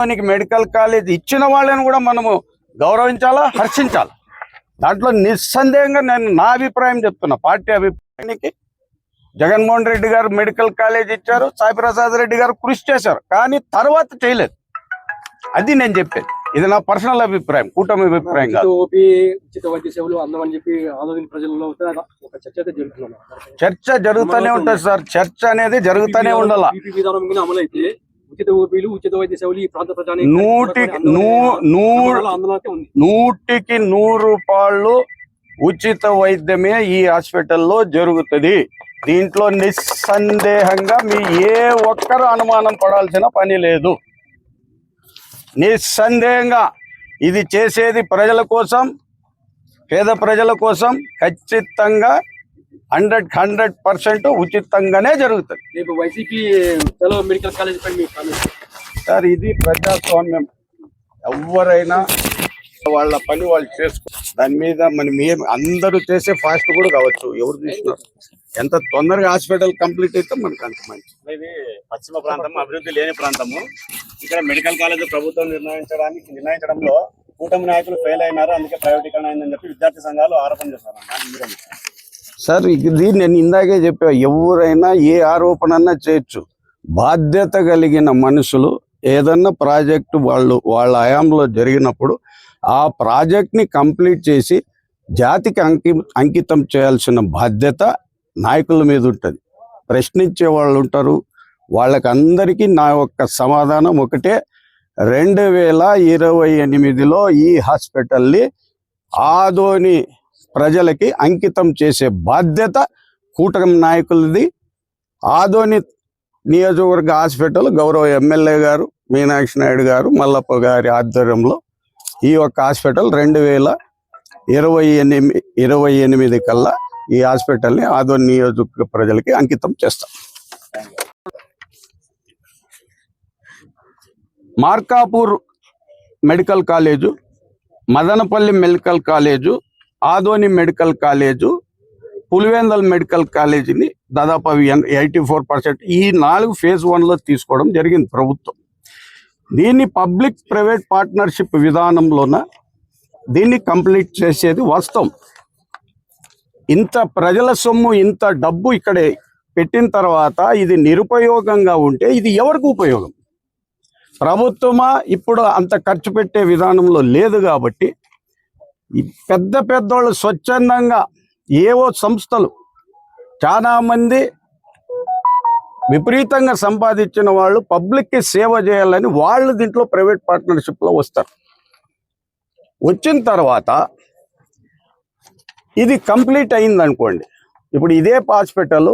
మనకి medical college ఇచ్చిన వాళ్ళని కూడా మనము గౌరవించాలా హర్షించాలా? దాంట్లో నిస్సందేహంగా నేను నా అభిప్రాయం చెప్తున్నా. పార్టీ అభిప్రాయానికి జగన్మోహన్ రెడ్డి గారు మెడికల్ కాలేజ్ ఇచ్చారు సాయి ప్రసాద్ రెడ్డి గారు కృషి చేశారు కానీ తర్వాత చేయలేదు. అది నేను చెప్పేది. ఇది నా పర్సనల్ అభిప్రాయం కూటమి అభిప్రాయం కాదు. చర్చ జరుగుతూనే ఉంటుంది సార్. చర్చ అనేది జరుగుతూనే ఉండాల? ఉచిత ఓపీలు ఉచిత వైద్య సేవలు ఈ ప్రాంత ప్రజానికి నూటికి నూటికి నూరు రూపాయలు ఉచిత వైద్యమే ఈ హాస్పిటల్లో జరుగుతుంది. దీంట్లో నిస్సందేహంగా మీ ఏ ఒక్కరు అనుమానం పడాల్సిన పని లేదు. నిస్సందేహంగా ఇది చేసేది ప్రజల కోసం పేద ప్రజల కోసం ఖచ్చితంగా హండ్రెడ్ హండ్రెడ్ పర్సెంట్ ఉచితంగానే జరుగుతుంది. రేపు వైసీపీ చలో మెడికల్ కాలేజ్ మీ సార్ ఇది ప్రజాస్వామ్యం. ఎవరైనా వాళ్ళ పని వాళ్ళు చేసుకో దాని మీద మనం ఏం అందరూ చేసే ఫాస్ట్ కూడా కావచ్చు ఎవరు చూసినారు ఎంత తొందరగా హాస్పిటల్ కంప్లీట్ అయితే మనకు అంత మంచి ఇది పశ్చిమ ప్రాంతం అభివృద్ధి లేని ప్రాంతము. ఇక్కడ మెడికల్ కాలేజ్ ప్రభుత్వం నిర్ణయించడానికి నిర్ణయించడంలో కూటమి నాయకులు ఫెయిల్ అయినారు అందుకే ప్రైవేటీకరణ అయిందని చెప్పి విద్యార్థి సంఘాలు ఆరోపణ చేస్తారు? సార్ ఇది నేను ఇందాకే చెప్పా ఎవరైనా ఏ ఆరోపణ అన్నా చేయొచ్చు. బాధ్యత కలిగిన మనుషులు ఏదన్నా ప్రాజెక్టు వాళ్ళు వాళ్ళ హయాంలో జరిగినప్పుడు ఆ ప్రాజెక్ట్ని కంప్లీట్ చేసి జాతికి అంకి అంకితం చేయాల్సిన బాధ్యత నాయకుల మీద ఉంటుంది. ప్రశ్నించే వాళ్ళు ఉంటారు. వాళ్ళకి అందరికీ నా యొక్క సమాధానం ఒకటే. రెండు వేల ఇరవై ఎనిమిదిలో ఈ హాస్పిటల్ని ఆదోని ప్రజలకి అంకితం చేసే బాధ్యత కూటమి నాయకులది. ఆదోని నియోజకవర్గ హాస్పిటల్ గౌరవ ఎమ్మెల్యే గారు మీనాక్షి నాయుడు గారు మల్లప్ప గారి ఆధ్వర్యంలో ఈ యొక్క హాస్పిటల్ రెండు వేల ఇరవై ఎనిమిది ఇరవై ఎనిమిది కల్లా ఈ హాస్పిటల్ని ఆదోని నియోజకవర్గ ప్రజలకి అంకితం చేస్తాం. Markapur medical college Madanapalle medical college Adoni medical college Pulivendula medical కాలేజీని దాదాపు అవి ఎయిటీ ఫోర్ పర్సెంట్ ఈ నాలుగు ఫేజ్ వన్లో తీసుకోవడం జరిగింది ప్రభుత్వం. దీన్ని పబ్లిక్ ప్రైవేట్ పార్ట్నర్షిప్ విధానంలోన దీన్ని కంప్లీట్ చేసేది వాస్తవం. ఇంత ప్రజల సొమ్ము ఇంత డబ్బు ఇక్కడ పెట్టిన తర్వాత ఇది నిరుపయోగంగా ఉంటే ఇది ఎవరికి ఉపయోగం? ప్రభుత్వమా? ఇప్పుడు అంత ఖర్చు పెట్టే విధానంలో లేదు కాబట్టి ఈ పెద్ద పెద్దోళ్ళు స్వచ్ఛందంగా ఏవో సంస్థలు చాలామంది విపరీతంగా సంపాదించిన వాళ్ళు పబ్లిక్కి సేవ చేయాలని వాళ్ళు దీంట్లో ప్రైవేట్ పార్ట్నర్షిప్లో వస్తారు. వచ్చిన తర్వాత ఇది కంప్లీట్ అయిందనుకోండి. ఇప్పుడు ఇదే హాస్పిటల్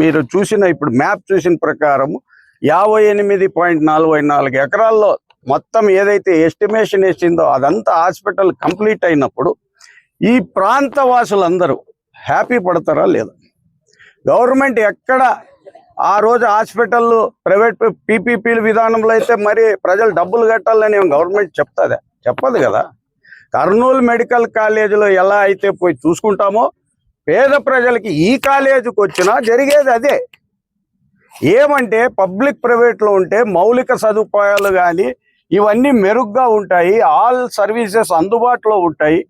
మీరు చూసిన ఇప్పుడు మ్యాప్ చూసిన ప్రకారము యాభై ఎనిమిది పాయింట్ నలభై నాలుగు ఎకరాల్లో మొత్తం ఏదైతే ఎస్టిమేషన్ వేసిందో అదంతా హాస్పిటల్ కంప్లీట్ అయినప్పుడు ఈ ప్రాంత వాసులందరూ హ్యాపీ పడతారా లేదా? గవర్నమెంట్ ఎక్కడ ఆ రోజు హాస్పిటల్ ప్రైవేట్ పీపీపీల విధానంలో అయితే మరి ప్రజలు డబ్బులు కట్టాలని గవర్నమెంట్ చెప్తుందా? చెప్పదు కదా. కర్నూలు మెడికల్ కాలేజీలో ఎలా అయితే పోయి చూసుకుంటామో పేద ప్రజలకి ఈ కాలేజీకి వచ్చినా జరిగేది అదే. ఏమంటే పబ్లిక్ ప్రైవేట్లో ఉంటే మౌలిక సదుపాయాలు కానీ ఇవన్నీ మెరుగ్గా ఉంటాయి. ఆల్ సర్వీసెస్ అందుబాటులో ఉంటాయి.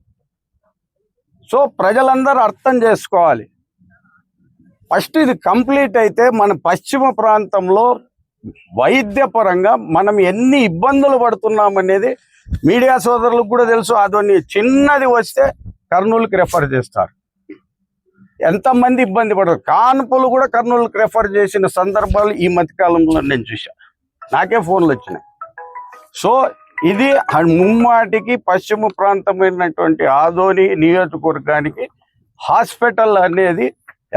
సో ప్రజలందరూ అర్థం చేసుకోవాలి. ఫస్ట్ ఇది కంప్లీట్ అయితే మన పశ్చిమ ప్రాంతంలో వైద్యపరంగా మనం ఎన్ని ఇబ్బందులు పడుతున్నాం అనేది మీడియా సోదరులకు కూడా తెలుసు. అదొన్ని చిన్నది వస్తే కర్నూలుకి రెఫర్ చేస్తారు. ఎంతమంది ఇబ్బంది పడరు. కాన్పులు కూడా కర్నూలుకి రెఫర్ చేసిన సందర్భాలు ఈ మధ్యకాలంలో నేను చూశాను నాకే ఫోన్లు వచ్చినాయి. సో ఇది ముమ్మాటికి పశ్చిమ ప్రాంతమైనటువంటి ఆదోని నియోజకవర్గానికి హాస్పిటల్ అనేది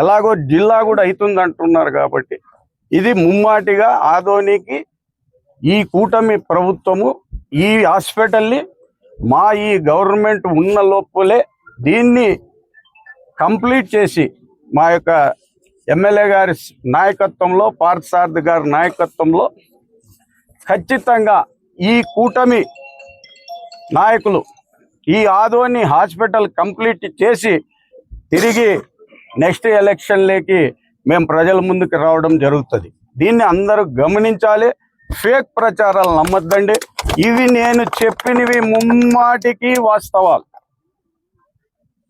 ఎలాగో జిల్లా కూడా అవుతుంది అంటున్నారు కాబట్టి ఇది ముమ్మాటిగా ఆదోనికి ఈ కూటమి ప్రభుత్వము ఈ హాస్పిటల్ని మా ఈ గవర్నమెంట్ ఉన్న లోపలే దీన్ని కంప్లీట్ చేసి మా యొక్క ఎమ్మెల్యే గారి నాయకత్వంలో పార్థసారథి గారి నాయకత్వంలో ఖచ్చితంగా ఈ కూటమి నాయకులు ఈ ఆదోని హాస్పిటల్ కంప్లీట్ చేసి తిరిగి నెక్స్ట్ ఎలక్షన్లోకి మేము ప్రజల ముందుకు రావడం జరుగుతుంది. దీన్ని అందరూ గమనించాలి. ఫేక్ ప్రచారాలు నమ్మొద్దండి. ఇవి నేను చెప్పినవి ముమ్మాటికి వాస్తవాలు.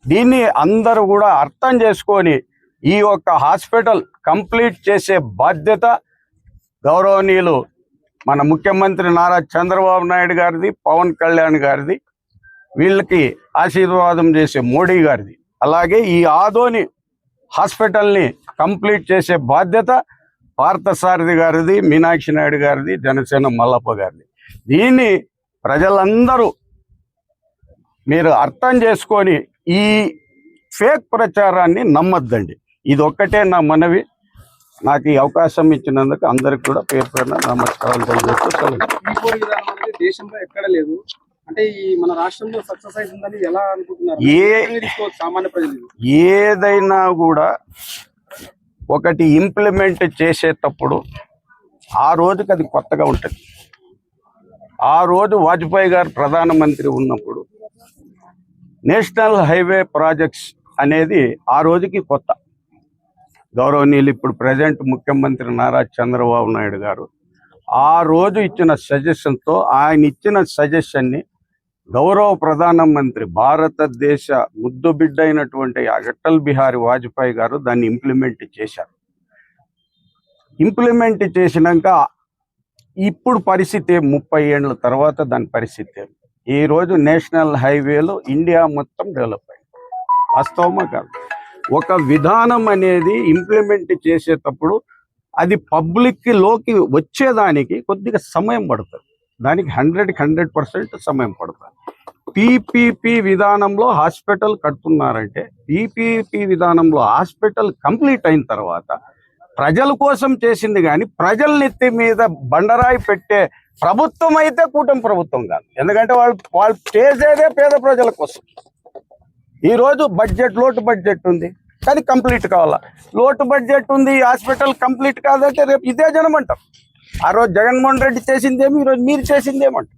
దీన్ని అందరూ కూడా అర్థం చేసుకొని ఈ యొక్క హాస్పిటల్ కంప్లీట్ చేసే బాధ్యత గౌరవనీయులు మన ముఖ్యమంత్రి నారా చంద్రబాబు నాయుడు గారిది పవన్ కళ్యాణ్ గారిది వీళ్ళకి ఆశీర్వాదం చేసే మోడీ గారిది. అలాగే ఈ ఆదోని హాస్పిటల్ని కంప్లీట్ చేసే బాధ్యత పార్థసారథి గారిది మీనాక్షి నాయుడు గారిది జనసేన మల్లప్ప గారిది. దీన్ని ప్రజలందరూ మీరు అర్థం చేసుకొని ఈ ఫేక్ ప్రచారాన్ని నమ్మద్దండి. ఇది ఒక్కటే నా మనవి. నాకు ఈ అవకాశం ఇచ్చినందుకు అందరికి కూడా పేరు పేరున నమస్కారాలు తెలియజేస్తూ దేశంలో ఎక్కడ లేదు. అంటే ఈ మన రాష్ట్రంలో సక్సెస్ అవుతుందని ఎలా అనుకుంటున్నారు? ఏ- సామాన్య ప్రజలు? ఏదైనా కూడా ఒకటి ఇంప్లిమెంట్ చేసేటప్పుడు ఆ రోజుకి అది కొత్తగా ఉంటుంది. ఆ రోజు వాజ్పేయి గారు ప్రధానమంత్రి ఉన్నప్పుడు నేషనల్ హైవే ప్రాజెక్ట్స్ అనేది ఆ రోజుకి కొత్త. గౌరవనీయులు ఇప్పుడు ప్రజెంట్ ముఖ్యమంత్రి నారా చంద్రబాబు నాయుడు గారు ఆ రోజు ఇచ్చిన సజెషన్తో ఆయన ఇచ్చిన సజెషన్ని గౌరవ ప్రధానమంత్రి భారతదేశ ముద్దు బిడ్డ అయినటువంటి అటల్ బిహారీ వాజ్పేయి గారు దాన్ని ఇంప్లిమెంట్ చేశారు. ఇంప్లిమెంట్ చేసినాక ఇప్పుడు పరిస్థితి ముప్పై ఏళ్ళ తర్వాత దాని పరిస్థితి ఈ రోజు నేషనల్ హైవేలు ఇండియా మొత్తం డెవలప్ అయింది. వాస్తవమా కాదు? ఒక విధానం అనేది ఇంప్లిమెంట్ చేసేటప్పుడు అది పబ్లిక్లోకి వచ్చేదానికి కొద్దిగా సమయం పడుతుంది. దానికి హండ్రెడ్ హండ్రెడ్ పర్సెంట్ సమయం పడుతుంది. పీపీపీ విధానంలో హాస్పిటల్ కడుతున్నారంటే పీపీపీ విధానంలో హాస్పిటల్ కంప్లీట్ అయిన తర్వాత ప్రజల కోసం చేసింది కానీ ప్రజల నెత్తి మీద బండరాయి పెట్టే ప్రభుత్వం అయితే కూటమి ప్రభుత్వం కాదు. ఎందుకంటే వాళ్ళు వాళ్ళు చేసేదే పేద ప్రజల కోసం. ఈ రోజు బడ్జెట్ లోటు బడ్జెట్ ఉంది. కానీ కంప్లీట్ కావాలా? లోటు బడ్జెట్ ఉంది ఈ హాస్పిటల్ కంప్లీట్ కాదంటే రేపు ఇదే జనం అంటాం ఆ రోజు జగన్మోహన్ రెడ్డి చేసిందేమి ఈరోజు మీరు చేసిందేమంట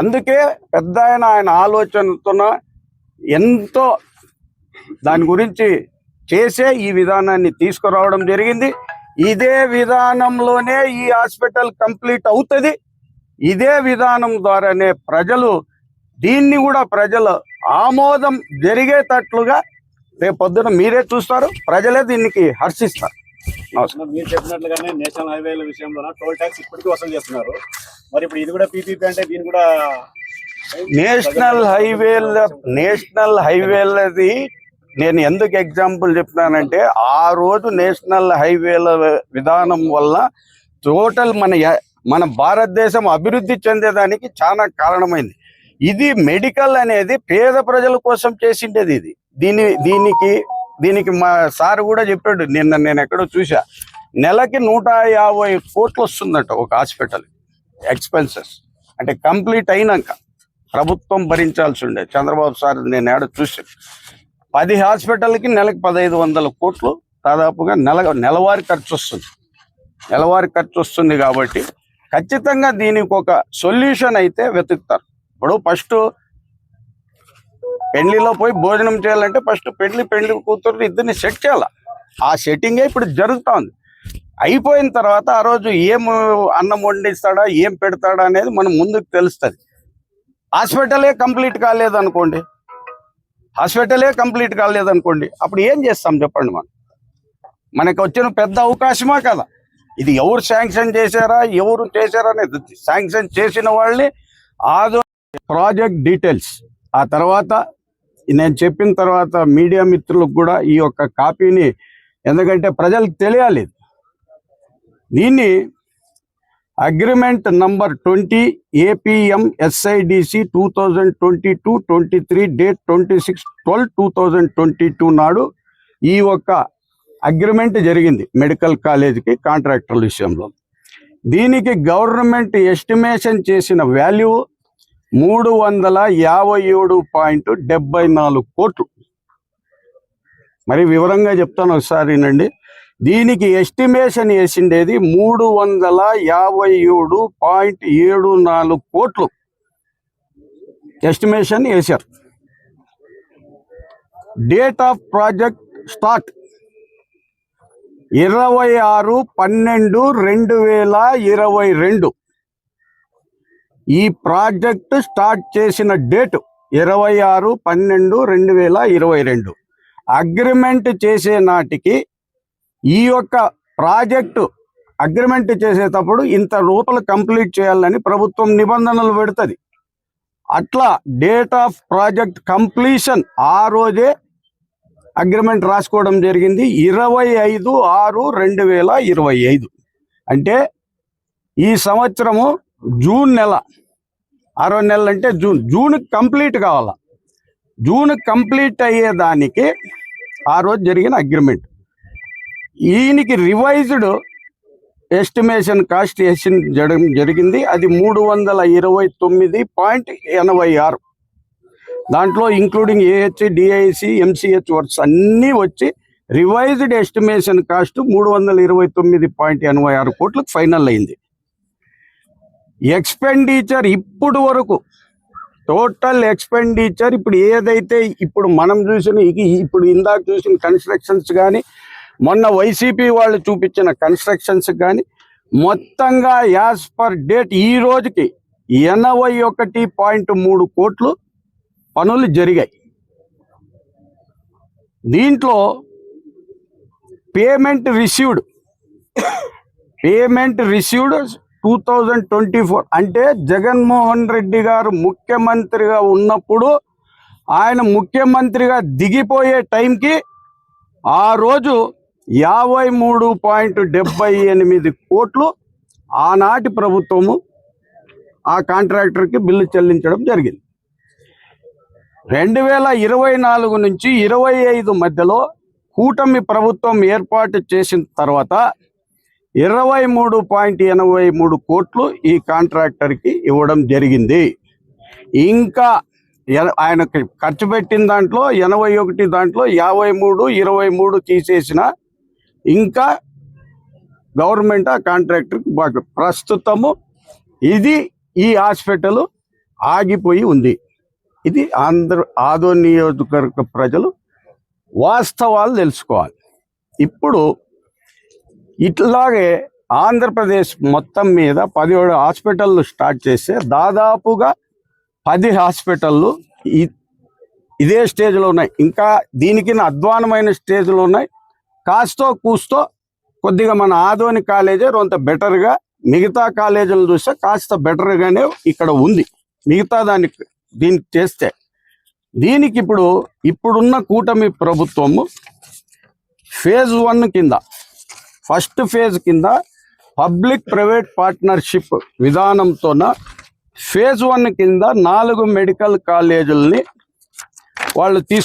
అందుకే పెద్ద ఆయన ఆయన ఆలోచనతో ఎంతో దాని గురించి చేసే ఈ విధానాన్ని తీసుకురావడం జరిగింది. ఇదే విధానంలోనే ఈ హాస్పిటల్ కంప్లీట్ అవుతుంది. ఇదే విధానం ద్వారానే ప్రజలు దీన్ని కూడా ప్రజలు ఆమోదం జరిగేటట్లుగా రేపు పొద్దున మీరే చూస్తారు. ప్రజలే దీనికి హర్షిస్తారు. మీరు చెప్పినట్లుగానే నేషనల్ హైవేల విషయంలో టోల్ ట్యాక్స్ ఇప్పటికీ వసూలు చేస్తున్నారు. మరి ఇప్పుడు ఇది కూడా పీపీపీ అంటే దీని కూడా నేషనల్ హైవేల నేషనల్ హైవేలది నేను ఎందుకు ఎగ్జాంపుల్ చెప్తున్నానంటే ఆ రోజు నేషనల్ హైవేల విధానం వల్ల టోటల్ మన మన భారతదేశం అభివృద్ధి చెందేదానికి చాలా కారణమైంది. ఇది మెడికల్ అనేది పేద ప్రజల కోసం చేసిండేది ఇది. దీని దీనికి దీనికి మా సార్ కూడా చెప్పాడు నిన్న నేను ఎక్కడో చూసా నెలకి నూట యాభై కోట్లు వస్తుందంట ఒక హాస్పిటల్. ఎక్స్పెన్సెస్. అంటే కంప్లీట్ అయినాక ప్రభుత్వం భరించాల్సి ఉండే. చంద్రబాబు సార్ నేను ఏడ చూశాను పది హాస్పిటల్కి నెలకి పదహైదు వందల కోట్లు దాదాపుగా నెల నెలవారీ ఖర్చు వస్తుంది. నెలవారీ ఖర్చు వస్తుంది కాబట్టి ఖచ్చితంగా దీనికి ఒక సొల్యూషన్ అయితే వెతుకుతారు. ఇప్పుడు ఫస్ట్ పెళ్ళిలో పోయి భోజనం చేయాలంటే ఫస్ట్ పెళ్ళి పెళ్ళి కూతురు ఇద్దరిని సెట్ చేయాలి? ఆ సెట్టింగే ఇప్పుడు జరుగుతోంది. అయిపోయిన తర్వాత ఆ రోజు ఏం అన్నం వండిస్తాడా ఏం పెడతాడా అనేది మనం ముందుకు తెలుస్తుంది. హాస్పిటలే కంప్లీట్ కాలేదు అనుకోండి హాస్పిటలే కంప్లీట్ కాలేదు అనుకోండి అప్పుడు ఏం చేస్తాం చెప్పండి మనం? మనకు వచ్చిన పెద్ద అవకాశమా కదా? ఇది ఎవరు శాంక్షన్ చేశారా ఎవరు చేశారా అనేది శాంక్షన్ చేసిన వాళ్ళని ఆదో ప్రాజెక్ట్ డీటెయిల్స్. ఆ తర్వాత నేను చెప్పిన తర్వాత మీడియా మిత్రులకు కూడా ఈ యొక్క కాపీని ఎందుకంటే ప్రజలకు తెలియాలి దీన్ని agreement number twenty APM SIDC two thousand twenty two twenty three date twenty six twelve two thousand twenty two నాడు ఈ ఒక్క అగ్రిమెంట్ జరిగింది మెడికల్ కాలేజీకి కాంట్రాక్టర్ల విషయంలో. దీనికి గవర్నమెంట్ ఎస్టిమేషన్ చేసిన వాల్యూ మూడు వందల యాభై ఏడు పాయింట్ డెబ్బై నాలుగు కోట్లు. మరి వివరంగా చెప్తాను ఒకసారినండి దీనికి ఎస్టిమేషన్ వేసిండేది మూడు వందల యాభై ఏడు పాయింట్ ఏడు నాలుగు కోట్లు. ఎస్టిమేషన్ వేశారు. డేట్ ఆఫ్ ప్రాజెక్ట్ స్టార్ట్ ఇరవై ఆరు పన్నెండు రెండు వేల ఇరవై రెండు. ఈ ప్రాజెక్ట్ స్టార్ట్ చేసిన డేట్ ఇరవై ఆరు పన్నెండు రెండు వేల ఇరవై రెండు. అగ్రిమెంట్ చేసే నాటికి ఈ యొక్క ప్రాజెక్టు అగ్రిమెంట్ చేసేటప్పుడు ఇంత రూపాయలు కంప్లీట్ చేయాలని ప్రభుత్వం నిబంధనలు పెడుతుంది. అట్లా డేట్ ఆఫ్ ప్రాజెక్ట్ కంప్లీషన్ ఆ రోజే అగ్రిమెంట్ రాసుకోవడం జరిగింది. ఇరవై ఐదు ఆరు రెండు వేల ఇరవై ఐదు. అంటే ఈ సంవత్సరము జూన్ నెల ఆరో నెలలు అంటే జూన్. జూన్ కంప్లీట్ కావాలా. జూన్ కంప్లీట్ అయ్యేదానికి ఆ రోజు జరిగిన అగ్రిమెంట్. ఈయనకి రివైజ్డ్ ఎస్టిమేషన్ కాస్ట్ వేసిన జరగడం జరిగింది. అది మూడు వందల ఇరవై తొమ్మిది పాయింట్ ఎనభై ఆరు. దాంట్లో including AH DIC MCH works అన్నీ వచ్చి రివైజ్డ్ ఎస్టిమేషన్ కాస్ట్ మూడు వందల ఇరవై తొమ్మిది పాయింట్ ఎనభై ఆరు కోట్లకు ఫైనల్ అయింది. ఎక్స్పెండిచర్ ఇప్పుడు వరకు. టోటల్ ఎక్స్పెండిచర్ ఇప్పుడు ఏదైతే ఇప్పుడు మనం చూసిన ఇప్పుడు ఇందాక చూసిన కన్స్ట్రక్షన్స్ కానీ మొన్న వైసీపీ వాళ్ళు చూపించిన కన్స్ట్రక్షన్స్ కానీ మొత్తంగా యాజ్ పర్ డేట్ ఈ రోజుకి ఎనభై ఒకటి పాయింట్ మూడు కోట్లు పనులు జరిగాయి. దీంట్లో payment received payment received two thousand twenty four అంటే జగన్మోహన్ రెడ్డి గారు ముఖ్యమంత్రిగా ఉన్నప్పుడు ఆయన ముఖ్యమంత్రిగా దిగిపోయే టైంకి ఆ రోజు యాభై మూడు పాయింట్ డెబ్బై ఎనిమిది కోట్లు ఆనాటి ప్రభుత్వము ఆ కాంట్రాక్టర్కి బిల్లు చెల్లించడం జరిగింది. రెండు వేల ఇరవై నాలుగు నుంచి ఇరవై ఐదు మధ్యలో కూటమి ప్రభుత్వం ఏర్పాటు చేసిన తర్వాత ఇరవై మూడు పాయింట్ ఎనభై మూడు కోట్లు ఈ కాంట్రాక్టర్కి ఇవ్వడం జరిగింది. ఇంకా ఎన- ఆయనకి ఖర్చు పెట్టిన దాంట్లో ఎనభై ఒకటి దాంట్లో యాభై మూడు ఇరవై మూడు తీసేసిన ఇంకా గవర్నమెంట్ ఆ కాంట్రాక్టర్కి బాగా ప్రస్తుతము ఇది ఈ హాస్పిటల్ ఆగిపోయి ఉంది. ఇది ఆంధ్ర ఆదో నియోజకవర్గ ప్రజలు వాస్తవాలు తెలుసుకోవాలి. ఇప్పుడు ఇట్లాగే ఆంధ్రప్రదేశ్ మొత్తం మీద పదిహేడు హాస్పిటళ్ళు స్టార్ట్ చేస్తే దాదాపుగా పది హాస్పిటళ్ళు ఇదే స్టేజ్లో ఉన్నాయి. ఇంకా దీనికి అధ్వానమైన స్టేజ్లో ఉన్నాయి. కాస్తో కూస్తో కొద్దిగా మన ఆదోని కాలేజే కొంత బెటర్గా మిగతా కాలేజీలు చూస్తే కాస్త బెటర్గానే ఇక్కడ ఉంది. మిగతా దానికి దీనికి చేస్తే దీనికి ఇప్పుడు ఇప్పుడున్న కూటమి ప్రభుత్వము ఫేజ్ వన్ కింద ఫస్ట్ ఫేజ్ కింద పబ్లిక్ ప్రైవేట్ పార్ట్నర్షిప్ విధానంతోన ఫేజ్ వన్ కింద నాలుగు మెడికల్ కాలేజీలని వాళ్ళు తీసుకు